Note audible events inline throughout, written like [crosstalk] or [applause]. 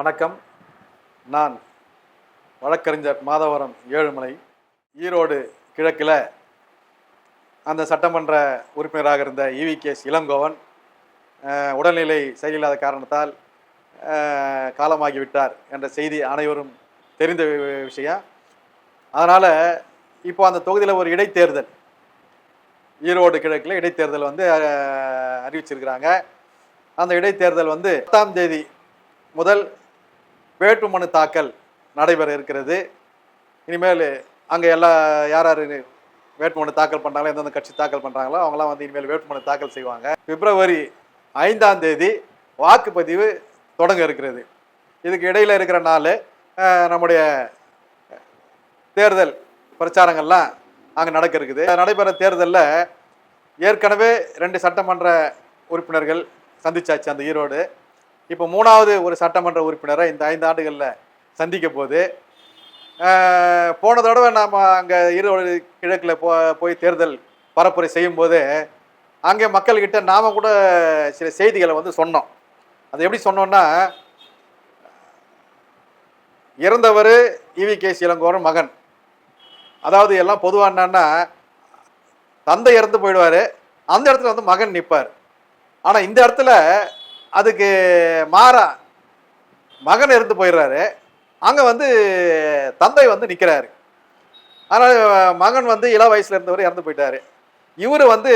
வணக்கம். நான் வழக்கறிஞர் மாதவரம் ஏழுமலை ஈரோடு கிழக்கில் அந்த சட்டமன்ற உறுப்பினராக இருந்த இவி கேஸ் இளங்கோவன் உடல்நிலை சரியில்லாத காரணத்தால் காலமாகிவிட்டார் என்ற செய்தி அனைவரும் தெரிந்த விஷயம் அதனால் இப்போ அந்த தொகுதியில் ஒரு இடைத்தேர்தல் ஈரோடு கிழக்கில் இடைத்தேர்தல் வந்து அறிவிச்சிருக்கிறாங்க. அந்த இடைத்தேர்தல் வந்து பத்தாம் தேதி முதல் வேட்புமனு தாக்கல் நடைபெற இருக்கிறது. இனிமேல் அங்கே எல்லா யார் யார் வேட்புமனு தாக்கல் பண்ணுறாங்களோ எந்தெந்த கட்சி தாக்கல் பண்ணுறாங்களோ அவங்களாம் வந்து இனிமேல் வேட்புமனு தாக்கல் செய்வாங்க. பிப்ரவரி ஐந்தாம் தேதி வாக்குப்பதிவு தொடங்க இருக்கிறது. இதுக்கு இடையில் இருக்கிற நாள் நம்முடைய தேர்தல் பிரச்சாரங்கள்லாம் அங்கே நடக்க இருக்குது. நடைபெற தேர்தலில் ஏற்கனவே ரெண்டு சட்டமன்ற உறுப்பினர்கள் சந்திச்சாச்சு அந்த ஈரோடு. இப்போ மூணாவது ஒரு சட்டமன்ற உறுப்பினரை இந்த ஐந்து ஆண்டுகளில் சந்திக்க போது போன தடவை நாம் அங்கே ஈரோடு கிழக்கில் போ போய் தேர்தல் பரப்புரை செய்யும்போது அங்கே மக்கள்கிட்ட நாம் கூட சில செய்திகளை வந்து சொன்னோம். அது எப்படி சொன்னோன்னா இறந்தவர் இவி கே இளங்கோரன் மகன். அதாவது எல்லாம் பொதுவாக என்னன்னா தந்தை இறந்து போயிடுவார் அந்த இடத்துல வந்து மகன் நிற்பார் ஆனால் இந்த இடத்துல அதுக்கு மாறா மகன் இறந்து போயிடுறாரு. அங்கே வந்து தந்தை வந்து நிற்கிறாரு ஆனால் மகன் வந்து இள வயசுல இருந்தவர் இறந்து போயிட்டாரு. இவர் வந்து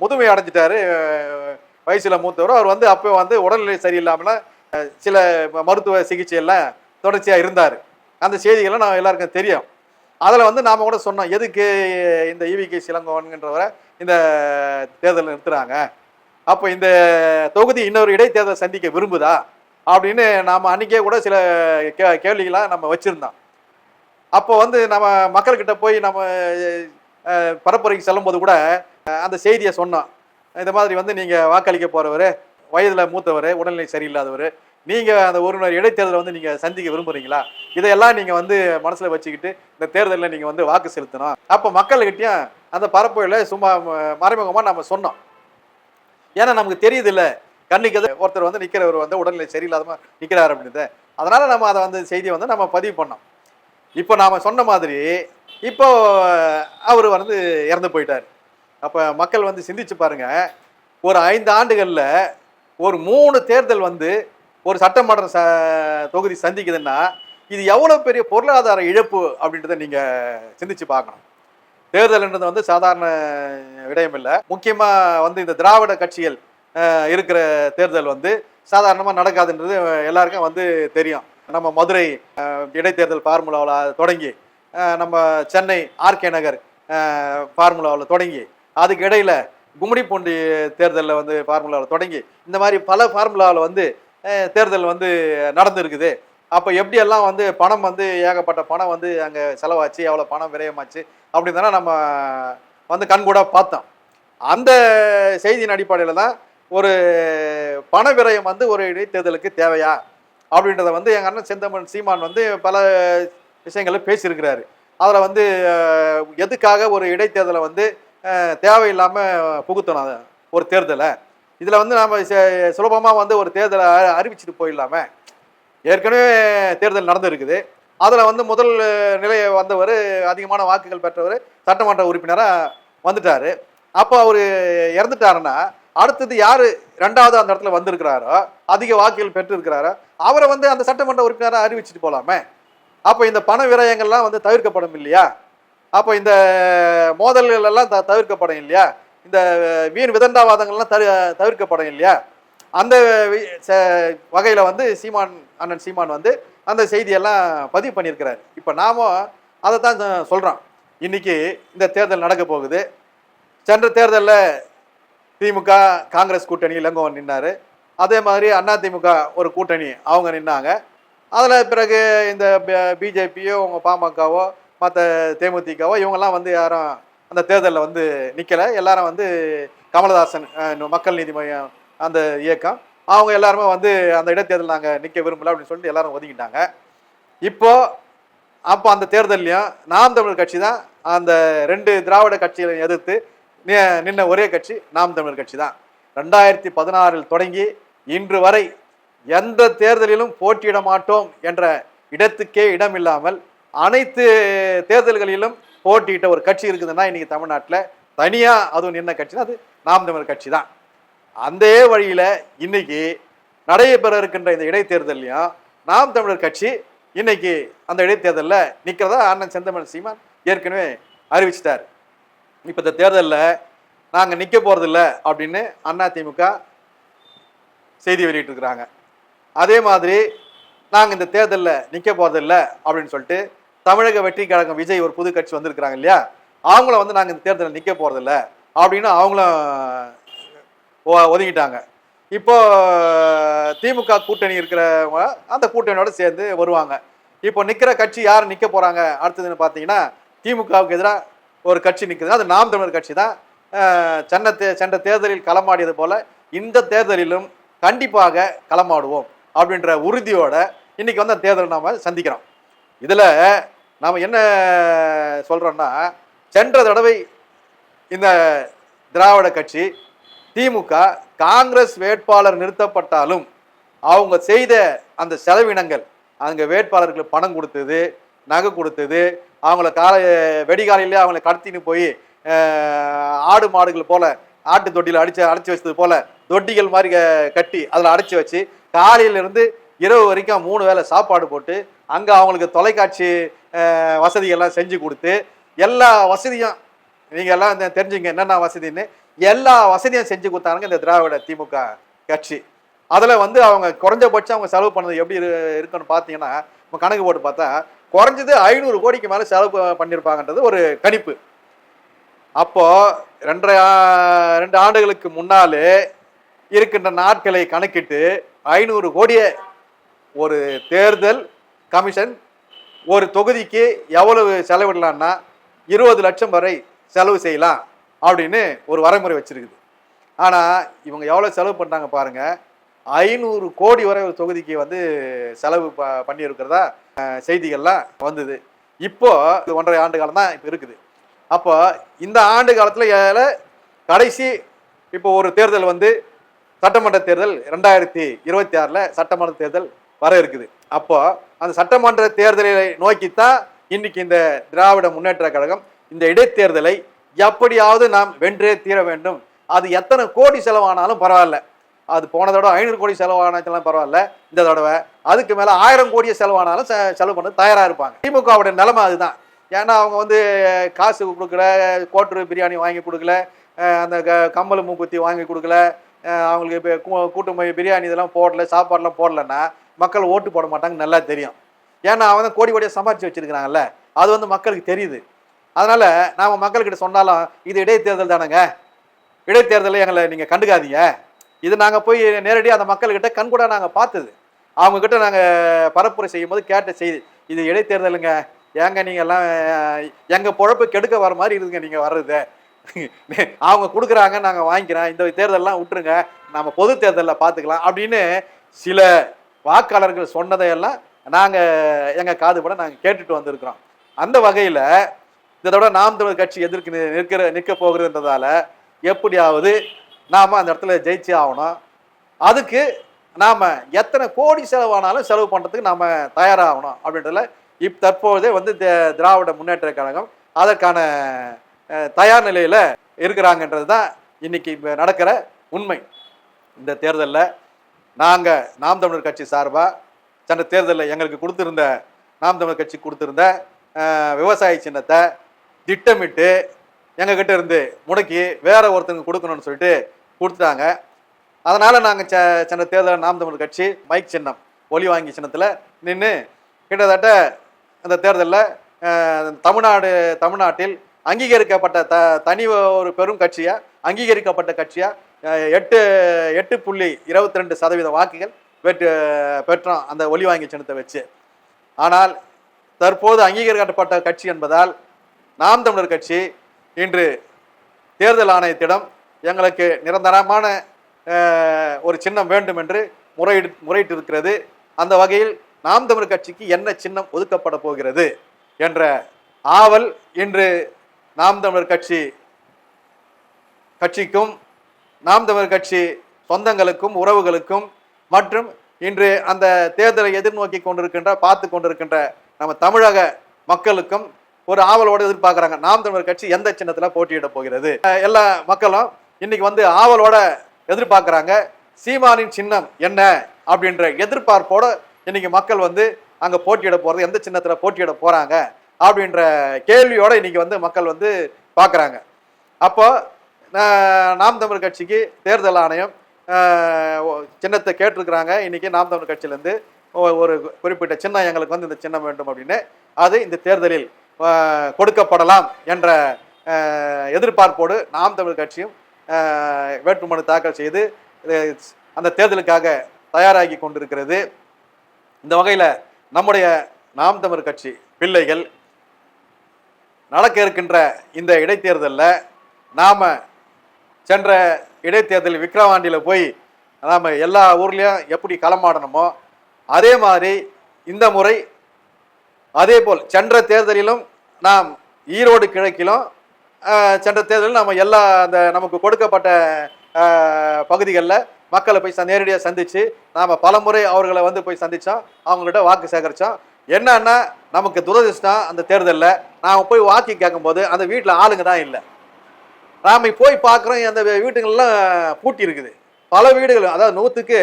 முதுமை அடைஞ்சிட்டாரு. வயசில் மூத்தவர். அவர் வந்து அப்போ வந்து உடல்நிலை சரியில்லாமல் சில மருத்துவ சிகிச்சையெல்லாம் தொடர்ச்சியாக இருந்தார். அந்த செய்திகள்லாம் நான் எல்லாருக்கும் தெரியும். அதில் வந்து நாம் கூட சொன்னோம் எதுக்கு இந்த இவி கே சிலங்கோவன்கின்றவரை இந்த தேர்தல் நிறுத்துறாங்க? அப்போ இந்த தொகுதி இன்னொரு இடைத்தேர்தல் சந்திக்க விரும்புதா? அப்படின்னு நாம் அன்றைக்கே கூட சில கே கேள்விகளாக நம்ம வச்சுருந்தோம். அப்போ வந்து நம்ம மக்கள்கிட்ட போய் நம்ம பரப்புரைக்கு செல்லும்போது கூட அந்த செய்தியை சொன்னோம். இந்த மாதிரி வந்து நீங்கள் வாக்களிக்க போகிறவர் வயதில் மூத்தவர் உடல்நிலை சரியில்லாதவர் நீங்கள் அந்த ஒரு நாள் இடைத்தேர்தலை வந்து நீங்கள் சந்திக்க விரும்புகிறீங்களா இதையெல்லாம் நீங்கள் வந்து மனசில் வச்சுக்கிட்டு இந்த தேர்தலில் நீங்கள் வந்து வாக்கு செலுத்தணும். அப்போ மக்கள்கிட்டையும் அந்த பரப்புரையில் சும்மா மறைமுகமாக நம்ம சொன்னோம். ஏன்னா நமக்கு தெரியுது இல்லை கண்ணுக்கு ஒருத்தர் வந்து நிற்கிறவர் வந்து உடல்நிலை சரியில்லாதமா நிற்கிறார் அப்படின்னு அதனால நம்ம அதை வந்து செய்தியை வந்து நம்ம பதிவு பண்ணோம். இப்போ நாம் சொன்ன மாதிரி இப்போ அவர் வந்து இறந்து போயிட்டார். அப்போ மக்கள் வந்து சிந்திச்சு பாருங்க ஒரு ஐந்து ஆண்டுகளில் ஒரு மூணு தேர்தல் வந்து ஒரு சட்டமன்ற ச தொகுதி சந்திக்குதுன்னா இது எவ்வளோ பெரிய பொருளாதார இழப்பு அப்படின்றத நீங்கள் சிந்திச்சு பார்க்கணும். தேர்தல்ன்றது வந்து சாதாரண விடயம் இல்லை முக்கியமாக வந்து இந்த திராவிட கட்சிகள் இருக்கிற தேர்தல் வந்து சாதாரணமாக நடக்காதுன்றது எல்லாருக்கும் வந்து தெரியும். நம்ம மதுரை இடைத்தேர்தல் ஃபார்முலாவில் தொடங்கி நம்ம சென்னை ஆர்கே நகர் ஃபார்முலாவில் தொடங்கி அதுக்கு இடையில் கும்மிடிப்பூண்டி தேர்தலில் வந்து ஃபார்முலாவில் தொடங்கி இந்த மாதிரி பல ஃபார்முலாவில் வந்து தேர்தல் வந்து நடந்துருக்குது. அப்போ எப்படியெல்லாம் வந்து பணம் வந்து ஏகப்பட்ட பணம் வந்து அங்கே செலவாச்சு எவ்வளோ பணம் விரயமாச்சு அப்படின்னு நம்ம வந்து கண்கூட பார்த்தோம். அந்த செய்தியின் அடிப்படையில் தான் ஒரு பண விரயம் வந்து ஒரு இடைத்தேர்தலுக்கு தேவையா அப்படின்றத வந்து எங்கள் அண்ணன் செந்தமன் சீமான் வந்து பல விஷயங்களில் பேசியிருக்கிறாரு. அதில் வந்து எதுக்காக ஒரு இடைத்தேர்தலை வந்து தேவையில்லாமல் புகுத்தணும் அதை, ஒரு தேர்தலை? இதில் வந்து நாம் சுலபமாக வந்து ஒரு தேர்தலை அறிவிச்சிட்டு போயிடலாமே? ஏற்கனவே தேர்தல் நடந்திருக்குது. அதில் வந்து முதல் நிலையை வந்தவர் அதிகமான வாக்குகள் பெற்றவர் சட்டமன்ற உறுப்பினராக வந்துட்டார். அப்போ அவர் இறந்துட்டாருன்னா அடுத்தது யார் ரெண்டாவது அந்த இடத்துல வந்திருக்கிறாரோ அதிக வாக்குகள் பெற்றிருக்கிறாரோ அவரை வந்து அந்த சட்டமன்ற உறுப்பினராக அறிவிச்சிட்டு போகலாமே அப்போ இந்த பண விரயங்கள்லாம் வந்து தவிர்க்கப்படும் இல்லையா? அப்போ இந்த மோதல்கள் எல்லாம் த தவிர்க்கப்படும் இல்லையா? இந்த வீண் விதண்டாவாதங்கள்லாம் தவிர்க்கப்படும் இல்லையா? அந்த வகையில் வந்து சீமான் அண்ணன் சீமான் வந்து அந்த செய்தியெல்லாம் பதிவு பண்ணியிருக்கிறார். இப்போ நாம அதை தான் சொல்கிறோம் இன்னைக்கு இந்த தேர்தல் நடக்க போகுது. சென்ற தேர்தலில் திமுக காங்கிரஸ் கூட்டணி இளங்கோவன் நின்னார். அதே மாதிரி அண்ணா திமுக ஒரு கூட்டணி அவங்க நின்னாங்க. அதில் பிறகு இந்த பிஜேபியோ உங்க பாமகவோ மற்ற தேமுதிகவோ இவங்கெல்லாம் வந்து யாரும் அந்த தேர்தலில் வந்து நிற்கலை எல்லாரும் வந்து கமலஹாசன் மக்கள் நீதி மையம் அந்த இயக்கம். அவங்க எல்லாருமே வந்து அந்த இடைத்தேர்தல் நாங்கள் நிற்க விரும்பல அப்படின்னு சொல்லிட்டு எல்லாரும் ஒதுக்கிட்டாங்க. இப்போ அப்போ அந்த தேர்தல்லையும் நாம் தமிழர் கட்சி தான் அந்த ரெண்டு திராவிட கட்சிகளை எதிர்த்து நின்ன ஒரே கட்சி நாம் தமிழர் கட்சி தான். ரெண்டாயிரத்தி பதினாறில் தொடங்கி இன்று வரை எந்த தேர்தலிலும் போட்டியிட மாட்டோம் என்ற இடத்துக்கே இடம் இல்லாமல் அனைத்து தேர்தல்களிலும் போட்டியிட்ட ஒரு கட்சி இருக்குதுன்னா இன்னைக்கு தமிழ்நாட்டில் தனியாக அதுவும் நின்ன கட்சினா அது நாம் தமிழர் கட்சி தான். அந்த வழியில் இன்னைக்கு நடைபெற இருக்கின்ற இந்த இடைத்தேர்தலையும் நாம் தமிழர் கட்சி இன்னைக்கு அந்த இடைத்தேர்தலில் நிற்கிறதா அண்ணன் செந்தமன் சீமான் ஏற்கனவே அறிவிச்சிட்டார். இப்போ இந்த தேர்தலில் நாங்கள் நிற்க போகிறதில்ல அப்படின்னு அதிமுக செய்தி வெளியிட்டிருக்கிறாங்க. அதே மாதிரி நாங்கள் இந்த தேர்தலில் நிற்க போகிறதில்ல அப்படின்னு சொல்லிட்டு தமிழக வெற்றி கழகம் விஜய் ஒரு புது கட்சி வந்திருக்கிறாங்க இல்லையா? அவங்கள வந்து நாங்கள் இந்த தேர்தலில் நிற்க போகிறதில்ல அப்படின்னு அவங்களும் ஒதுங்கிட்டாங்க இப்போ திமுக கூட்டணி இருக்கிறவங்க அந்த கூட்டணியோட சேர்ந்து வருவாங்க. இப்போ நிற்கிற கட்சி யார் நிற்க போகிறாங்க அடுத்ததுன்னு பார்த்தீங்கன்னா திமுகவுக்கு எதிராக ஒரு கட்சி நிற்குது அது நாம் தமிழர் கட்சி தான். சென்ன சென்னை தே சென்ற தேர்தலில் களமாடியது போல் இந்த தேர்தலிலும் கண்டிப்பாக களமாடுவோம் அப்படின்ற உறுதியோட இன்னைக்கு வந்து அந்த தேர்தலை நாம் சந்திக்கிறோம். இதில் நாம் என்ன சொல்கிறோன்னா சென்ற தடவை இந்த திராவிட கட்சி திமுக காங்கிரஸ் வேட்பாளர் நிறுத்தப்பட்டாலும் அவங்க செய்த அந்த செலவினங்கள் அங்கே வேட்பாளர்களுக்கு பணம் கொடுத்தது நகை கொடுத்தது அவங்கள காலை வெடிகாலையிலே அவங்கள கடத்தின்னு போய் ஆடு மாடுகள் போல ஆட்டு தொட்டியில் அடிச்சு அடைச்சி வச்சது போல தொட்டிகள் மாதிரி க- கட்டி அதில் அடைச்சி வச்சு காலையில இருந்து இரவு வரைக்கும் மூணு வேளை சாப்பாடு போட்டு அங்கே அவங்களுக்கு தொலைக்காட்சி வசதிகள்லாம் செஞ்சு கொடுத்து எல்லா வசதியும் நீங்கள் எல்லாம் இந்த தெரிஞ்சுங்க என்னென்ன வசதின்னு எல்லா வசதியும் செஞ்சு கொடுத்தாங்க இந்த திராவிட திமுக கட்சி. அதில் வந்து அவங்க குறைஞ்சபட்சம் அவங்க செலவு பண்ணது எப்படி இருக்குன்னு பார்த்தீங்கன்னா நம்ம கணக்கு போட்டு பார்த்தா குறைஞ்சது ஐநூறு கோடிக்கு மேலே செலவு பண்ணியிருப்பாங்கன்றது ஒரு கணிப்பு. அப்போது ரெண்டரை ரெண்டு ஆண்டுகளுக்கு முன்னாலே இருக்கின்ற நாட்களை கணக்கிட்டு ஐநூறு கோடியை ஒரு தேர்தல் கமிஷன் ஒரு தொகுதிக்கு எவ்வளவு செலவிடலான்னா இருபது லட்சம் வரை செலவு செய்யலாம். அப்படின்னு ஒரு வரைமுறை வச்சிருக்குது. ஆனால் இவங்க எவ்வளோ செலவு பண்ணாங்க பாருங்க. ஐநூறு கோடி வரை ஒரு தொகுதிக்கு வந்து செலவு ப பண்ணியிருக்கிறதா செய்திகள்லாம் வந்தது. இப்போ இது ஒன்றரை ஆண்டு காலம் தான் இப்போ இருக்குது. அப்போ இந்த ஆண்டு காலத்தில் கடைசி இப்போ ஒரு தேர்தல் வந்து சட்டமன்ற தேர்தல் ரெண்டாயிரத்தி இருபத்தி ஆறில் சட்டமன்ற தேர்தல் வர இருக்குது. அப்போ அந்த சட்டமன்ற தேர்தலை நோக்கித்தான் இன்னைக்கு இந்த திராவிட முன்னேற்ற கழகம் இந்த இடைத்தேர்தலை எப்படியாவது நாம் வென்றே தீர வேண்டும். அது எத்தனை கோடி செலவானாலும் பரவாயில்ல. அது போன தடவை ஐநூறு கோடி செலவானாலும் பரவாயில்ல. இந்த தடவை அதுக்கு மேலே ஆயிரம் கோடியை செலவானாலும் செலவு பண்ண தயாராக இருப்பாங்க. திமுகவுடைய நிலைமை அதுதான். ஏன்னா அவங்க வந்து காசு கொடுக்கல கோட்டரு பிரியாணி வாங்கி கொடுக்கல அந்த க- கம்மல் மூக்குத்தி வாங்கி கொடுக்கல அவங்களுக்கு இப்போ கூட்டு போய் பிரியாணி இதெல்லாம் போடல சாப்பாடெலாம் போடலன்னா மக்கள் ஓட்டு போட மாட்டாங்க நல்லா தெரியும். ஏன்னா அவங்க தான் கோடி கோடியாக சம்பாரிச்சு வச்சிருக்கிறாங்கல்ல. அது வந்து மக்களுக்கு தெரியுது. அதனால நாம மக்கள்கிட்ட சொன்னாலும் இது இடைத்தேர்தல் தானேங்க. இடைத்தேர்தலை எங்களை நீங்க கண்டுக்காதீங்க. இது நாங்க போய் நேரடியாக அந்த மக்கள்கிட்ட கண்கூட நாங்க பார்த்தது. அவங்க கிட்ட நாங்க பரப்புரை செய்யும் போது கேட்ட செய்தி இது இடைத்தேர்தலுங்க. ஏங்க நீங்க எல்லாம் எங்கள் எங்க பொழப்பு கெடுக்க வர மாதிரி இருக்குங்க நீங்க வர்றது. [laughs] அவங்க கொடுக்குறாங்க நாங்கள் வாங்கிக்கிறோம். இந்த தேர்தலெல்லாம் விட்டுருங்க. நம்ம பொது தேர்தலில் பார்த்துக்கலாம் அப்படின்னு சில வாக்காளர்கள் சொன்னதையெல்லாம் எங்கள் காது காதுபட நாங்கள் கேட்டுட்டு வந்திருக்கிறோம். அந்த வகையில் இதோட நாம் தமிழர் கட்சி எதிர்க்கு நிற்கிற நிற்க போகிறதுன்றதால எப்படியாவது நாம் அந்த இடத்துல ஜெயிச்சு ஆகணும். அதுக்கு நாம் எத்தனை கோடி செலவானாலும் செலவு பண்ணுறதுக்கு நாம் தயாராகணும் அப்படின்றதுல இப் தற்போதே வந்து திராவிட முன்னேற்ற கழகம் அதற்கான தயார் நிலையில் இருக்கிறாங்கன்றது தான் இன்றைக்கி இப்போ நடக்கிற உண்மை. இந்த தேர்தலில் நாங்கள் நாம் தமிழர் கட்சி சார்பாக சென்ற தேர்தலில் எங்களுக்கு கொடுத்துருந்த நாம் தமிழர் கட்சி கொடுத்துருந்த விவசாய சின்னத்தை திட்டமிட்டு எங்ககிட்ட இருந்து முடக்கி வேற ஒருத்தங்க கொடுக்கணும்னு சொல்லிட்டு கொடுத்துட்டாங்க. அதனால நாங்கள் செ சென்ற தேர்தலில் நாம் தமிழ் கட்சி மைக் சின்னம் ஒலி வாங்கி சின்னத்தில் நின்று கிட்டத்தட்ட அந்த தேர்தலில் தமிழ்நாடு தமிழ்நாட்டில் அங்கீகரிக்கப்பட்ட த தனி ஒரு பெரும் கட்சியாக அங்கீகரிக்கப்பட்ட கட்சியாக எட்டு எட்டு புள்ளி இருபத்தி ரெண்டு சதவீத வாக்குகள் பெற்று பெற்றோம் அந்த ஒலி வாங்கி சின்னத்தை வச்சு. ஆனால் தற்போது அங்கீகரிக்கப்பட்ட கட்சி என்பதால் நாம் தமிழர் கட்சி இன்று தேர்தல் ஆணையத்திடம் எங்களுக்கு நிரந்தரமான ஒரு சின்னம் வேண்டும் என்று முறையிடு முறையிட்டு இருக்கிறது அந்த வகையில் நாம் தமிழர் கட்சிக்கு என்ன சின்னம் ஒதுக்கப்பட போகிறது என்ற ஆவல் இன்று நாம் தமிழர் கட்சி கட்சிக்கும் நாம் தமிழர் கட்சி சொந்தங்களுக்கும் உறவுகளுக்கும் மற்றும் இன்று அந்த தேர்தலை எதிர்நோக்கி கொண்டிருக்கின்ற பார்த்து கொண்டிருக்கின்ற நம்ம தமிழக மக்களுக்கும் ஒரு ஆவலோடு எதிர்பார்க்குறாங்க. நாம் தமிழர் கட்சி எந்த சின்னத்தில் போட்டியிட போகிறது? எல்லா மக்களும் இன்னைக்கு வந்து ஆவலோட எதிர்பார்க்குறாங்க. சீமானின் சின்னம் என்ன? அப்படின்ற எதிர்பார்ப்போட இன்னைக்கு மக்கள் வந்து அங்கே போட்டியிட போகிறது எந்த சின்னத்தில் போட்டியிட போகிறாங்க அப்படின்ற கேள்வியோட இன்னைக்கு வந்து மக்கள் வந்து பார்க்குறாங்க அப்போ நாம் தமிழர் கட்சிக்கு தேர்தல் ஆணையம் சின்னத்தை கேட்டிருக்கிறாங்க. இன்னைக்கு நாம் தமிழர் கட்சியிலேருந்து ஒரு குறிப்பிட்ட சின்னம் எங்களுக்கு வந்து இந்த சின்னம் வேண்டும் அப்படின்னு. அது இந்த தேர்தலில் கொடுக்கப்படலாம் என்ற எதிர்பார்ப்போடு நாம் தமிழ் கட்சியும் வேட்புமனு தாக்கல் செய்து அந்த தேர்தலுக்காக தயாராகி கொண்டிருக்கிறது. இந்த வகையில் நம்முடைய நாம் தமிழ் கட்சி பிள்ளைகள் நடக்க இருக்கின்ற இந்த இடைத்தேர்தலில் நாம் சென்ற இடைத்தேர்தல் விக்ரவாண்டியில் போய் நாம் எல்லா ஊர்லேயும் எப்படி களமாடணுமோ அதே மாதிரி இந்த முறை அதே போல் சென்ற தேர்தலிலும் நாம் ஈரோடு கிழக்கிலும் சென்ற தேர்தலில் நம்ம எல்லா அந்த நமக்கு கொடுக்கப்பட்ட பகுதிகளில் மக்களை போய் ச- நேரடியாக சந்தித்து நாம் பலமுறை அவர்களை வந்து போய் சந்தித்தோம் அவங்கள்ட்ட வாக்கு சேகரித்தோம் என்னன்னா நமக்கு துரதிருஷ்டம் அந்த தேர்தலில் நாம் போய் வாக்கு கேட்கும்போது அந்த வீட்டில் ஆளுங்க தான் இல்லை. நாம் போய் பார்க்குறோம் அந்த வீடுகள்லாம் பூட்டி இருக்குது பல வீடுகள் அதாவது நூற்றுக்கு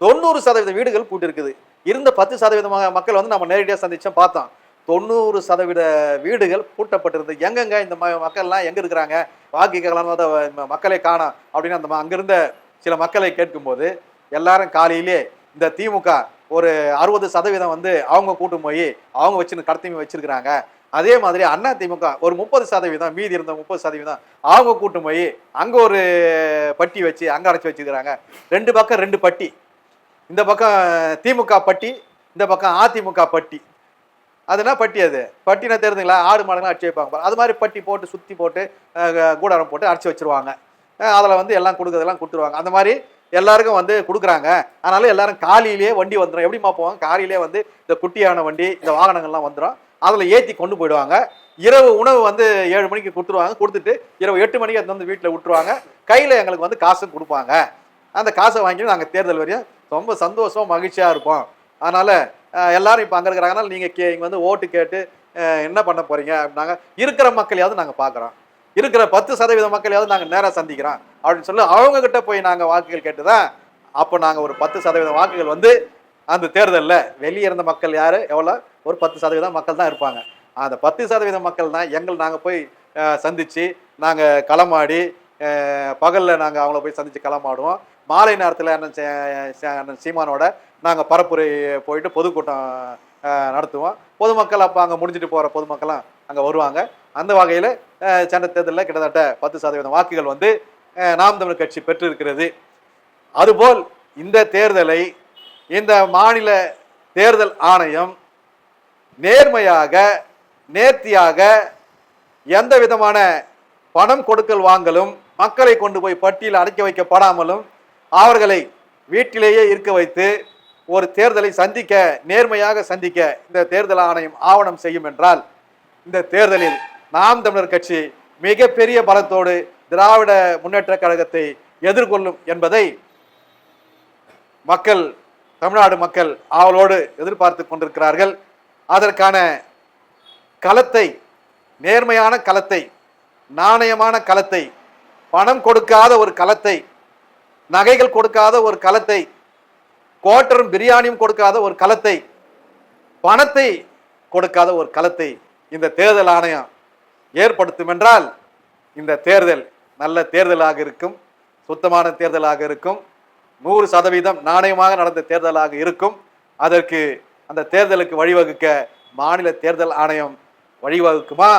தொண்ணூறு சதவீத வீடுகள் பூட்டி இருக்குது இருந்த பத்து சதவீதமாக மக்கள் வந்து நம்ம நேரடியாக சந்திச்சோம் பார்த்தோம். தொண்ணூறு சதவீத வீடுகள் பூட்டப்பட்டிருந்து எங்கெங்க இந்த ம மக்கள்லாம் எங்கே இருக்கிறாங்க? வாக்கு கேட்கலாம் மக்களை காணோம் அப்படின்னு அந்த ம- அங்கிருந்த சில மக்களை கேட்கும்போது எல்லாரும் காலையிலே இந்த திமுக ஒரு அறுபது சதவீதம் வந்து அவங்க கூட்டும் போய் அவங்க வச்சு கடத்தி வச்சிருக்கிறாங்க. அதே மாதிரி அண்ணா திமுக ஒரு முப்பது சதவீதம் மீதி இருந்த முப்பது சதவீதம் அவங்க கூட்டும் போய் அங்கே ஒரு பட்டி வச்சு அங்கே அடைச்சி வச்சுக்கிறாங்க ரெண்டு பக்கம் ரெண்டு பட்டி. இந்த பக்கம் திமுக பட்டி இந்த பக்கம் அதிமுக பட்டி. அதுனா பட்டி அது? பட்டினா தெரிஞ்சுங்களா ஆடு மாடுலாம் அடிச்சு வைப்பாங்க அது மாதிரி பட்டி போட்டு சுற்றி போட்டு கூடாரம் போட்டு அடிச்சு வச்சிருவாங்க. அதில் வந்து எல்லாம் கொடுக்குறதெல்லாம் கொடுத்துருவாங்க. அந்த மாதிரி எல்லாருக்கும் வந்து கொடுக்குறாங்க. அதனால எல்லாரும் காலையிலேயே வண்டி வந்துடும் எப்படிமா போவாங்க காலையிலே வந்து இந்த குட்டியான வண்டி இந்த வாகனங்கள்லாம் வந்துடும் அதில் ஏற்றி கொண்டு போயிடுவாங்க. இரவு உணவு வந்து ஏழு மணிக்கு கொடுத்துருவாங்க. கொடுத்துட்டு இரவு எட்டு மணிக்கு அது வந்து வீட்டில் விட்டுருவாங்க. கையில் எங்களுக்கு வந்து காசும் கொடுப்பாங்க. அந்த காசை வாங்கி நாங்கள் தேர்தல் வரையும் ரொம்ப சந்தோஷம் மகிழ்ச்சியாக இருப்போம் அதனால் எல்லாரும் இப்போ அங்கே இருக்கிறாங்க அதனால் நீங்கள் கே இங்கே வந்து ஓட்டு கேட்டு என்ன பண்ண போகிறீங்க அப்படின்னாங்க இருக்கிற மக்களையாவது நாங்கள் பார்க்குறோம். இருக்கிற பத்து சதவீத மக்களையாவது நாங்கள் நேராக சந்திக்கிறோம். அப்படின்னு சொல்லி அவங்கக்கிட்ட போய் நாங்கள் வாக்குகள் கேட்டு தான் அப்போ நாங்கள் ஒரு பத்து சதவீத வாக்குகள் வந்து அந்த தேர்தலில் வெளியே இருந்த மக்கள் யார்? எவ்வளோ? ஒரு பத்து சதவீதம் மக்கள் தான் இருப்பாங்க. அந்த பத்து சதவீத மக்கள் தான் எங்கள் நாங்கள் போய் சந்தித்து நாங்கள் களமாடி பகலில் நாங்கள் அவங்கள போய் சந்தித்து களமாடுவோம். மாலை நேரத்தில் அண்ணன் சீமானோட நாங்கள் பரப்புரை போயிட்டு பொதுக்கூட்டம் நடத்துவோம். பொதுமக்கள் அப்போ அங்கே முடிஞ்சிட்டு போகிற பொதுமக்கள்லாம் அங்கே வருவாங்க. அந்த வகையில் சென்ற தேர்தலில் கிட்டத்தட்ட பத்து சதவீதம் வாக்குகள் வந்து நாம் தமிழ் கட்சி பெற்றிருக்கிறது. அதுபோல் இந்த தேர்தலை இந்த மாநில தேர்தல் ஆணையம் நேர்மையாக நேர்த்தியாக எந்த விதமான பணம் கொடுக்கல் வாங்கலும் மக்களை கொண்டு போய் பட்டியல் அடைக்க வைக்கப்படாமலும் அவர்களை வீட்டிலேயே இருக்க வைத்து ஒரு தேர்தலை சந்திக்க நேர்மையாக சந்திக்க இந்த தேர்தல் ஆணையம் ஆவணம் செய்யும் என்றால் இந்த தேர்தலில் நாம் தமிழர் கட்சி மிகப்பெரிய பலத்தோடு திராவிட முன்னேற்ற கழகத்தை எதிர்கொள்ளும் என்பதை மக்கள் தமிழ்நாடு மக்கள் ஆவலோடு எதிர்பார்த்து கொண்டிருக்கிறார்கள். அதற்கான களத்தை நேர்மையான களத்தை நாணயமான களத்தை பணம் கொடுக்காத ஒரு களத்தை நகைகள் கொடுக்காத ஒரு களத்தை கோட்டரும் பிரியாணியும் கொடுக்காத ஒரு களத்தை பணத்தை கொடுக்காத ஒரு களத்தை இந்த தேர்தல் ஆணையம் ஏற்படுத்தும் என்றால் இந்த தேர்தல் நல்ல தேர்தலாக இருக்கும் சுத்தமான தேர்தலாக இருக்கும் நூறு சதவீதம் நாணயமாக நடந்த தேர்தலாக இருக்கும். அதற்கு அந்த தேர்தலுக்கு வழிவகுக்க மாநில தேர்தல் ஆணையம் வழிவகுக்குமா?